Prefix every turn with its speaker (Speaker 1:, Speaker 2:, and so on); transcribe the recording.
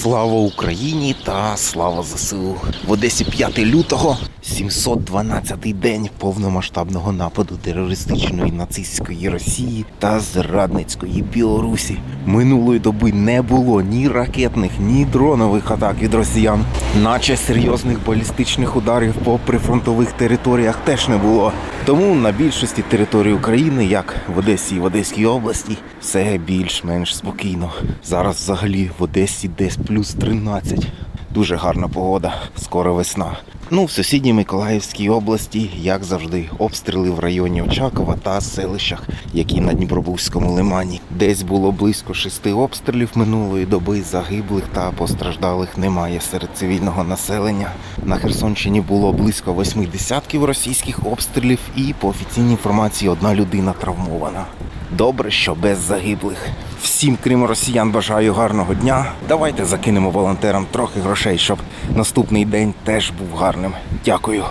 Speaker 1: Слава Україні та слава ЗСУ. В Одесі 5 лютого, 712-й день повномасштабного нападу терористичної нацистської Росії та зрадницької Білорусі. Минулої доби не було ні ракетних, ні дронових атак від росіян, наче серйозних балістичних ударів по прифронтових територіях теж не було. Тому на більшості територій України, як в Одесі і в Одеській області, все більш-менш спокійно. Зараз взагалі в Одесі десь плюс 13. Дуже гарна погода, скоро весна. Ну, в сусідній Миколаївській області, як завжди, обстріли в районі Очакова та селищах, які на Дніпробузькому лимані. Десь було близько шести обстрілів минулої доби. Загиблих та постраждалих немає серед цивільного населення. На Херсонщині було близько восьми десятків російських обстрілів, і по офіційній інформації одна людина травмована. Добре, що без загиблих. Всім, крім росіян, бажаю гарного дня. Давайте закинемо волонтерам трохи грошей, щоб наступний день теж був гарним. Дякую.